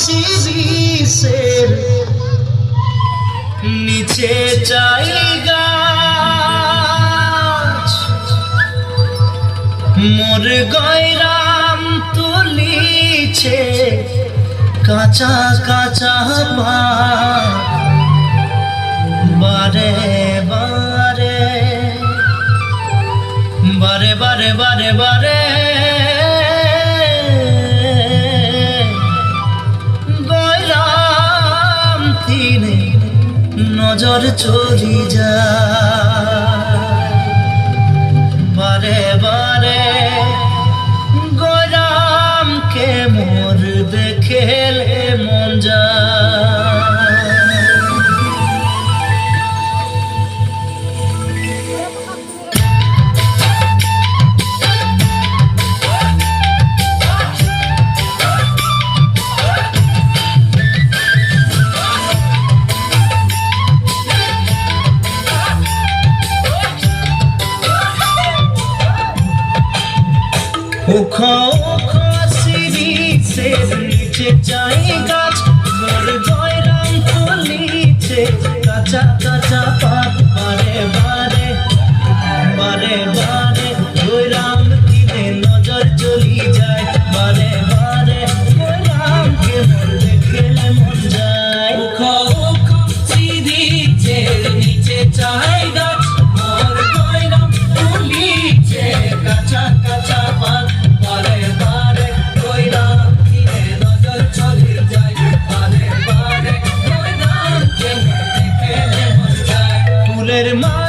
শিরিষের নিচে জায়গা মোর গয়রাম তুলিছে কাঁচা কাঁচা বারে বারে বারে বারে বারে বারে। নজর চরি যায় উখো উখো সিরিজের নিচে গাছ। কাঁচা কাঁচা পা hermano.